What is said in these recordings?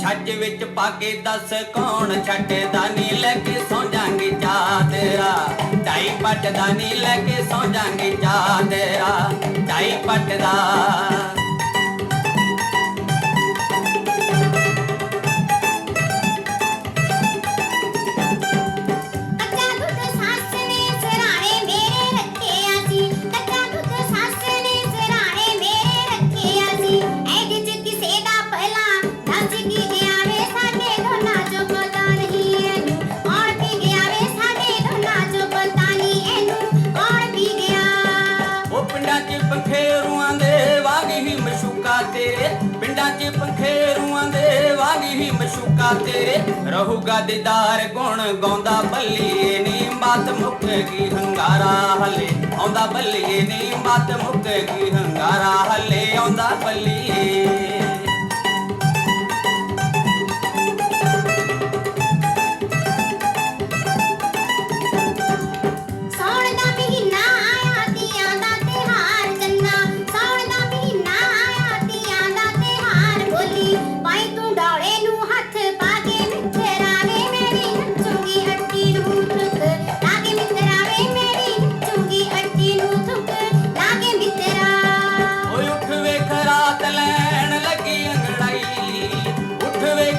ਛੱਜ ਵਿੱਚ ਪਾ ਕੇ ਦੱਸ ਕੌਣ ਛੱਡਦਾ ਨੀ? ਲੈ ਕੇ ਸੌ ਜਾਾਂਗੇ ਚਾਦਰਾ ਢਾਈ ਪੱਟਦਾ ਨੀ ਲੈ ਕੇ ਸੌਂ ਜਾਾਂਗੇ ਚਾਦਰਾ ਢਾਈ ਪੱਟਦਾ ਪਿੰਡਾਂ 'ਚ ਪੰਖੇਰੂਆਂ ਦੇ ਵਾਗ ਹੀ ਮਸ਼ੂਕਾ ਤੇਰੇ ਪਿੰਡਾਂ 'ਚ ਪੰਖੇਰੂਆਂ ਦੇ ਵਾਗ ਹੀ ਮਸ਼ੂਕਾ ਤੇਰੇ ਰਹੂਗਾ ਦੀਦਾਰ ਗੁਣ, ਗਾਉਂਦਾ ਬੱਲੀਏ ਨੀ ਮਤ ਮੁੱਕੇਗੀ ਹੰਗਾਰਾ ਹਲੇ। ਆਉਂਦਾ ਬੱਲੀਏ ਨੀ ਮਤ ਮੁੱਕੇਗੀ ਹੰਗਾਰਾ ਹਲੇ, ਆਉਂਦਾ ਬੱਲੀਏ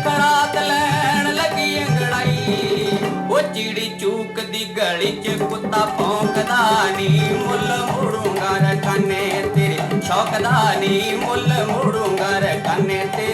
ਕਰਾਤ ਲੈਣ ਲੱਗੀ ਅੰਗੜਾਈ ਉਹ ਚਿੜੀ ਚੂਕ ਗਲੀ 'ਚ ਕੁੱਤਾ ਭੌਂਕਦਾ ਨੀ। ਮੁੱਲ ਮੋੜੂੰਗਾ ਤੇਰੇ ਸ਼ੌਕ ਮੁੱਲ ਮੋੜੂੰਗਾ ਤੇ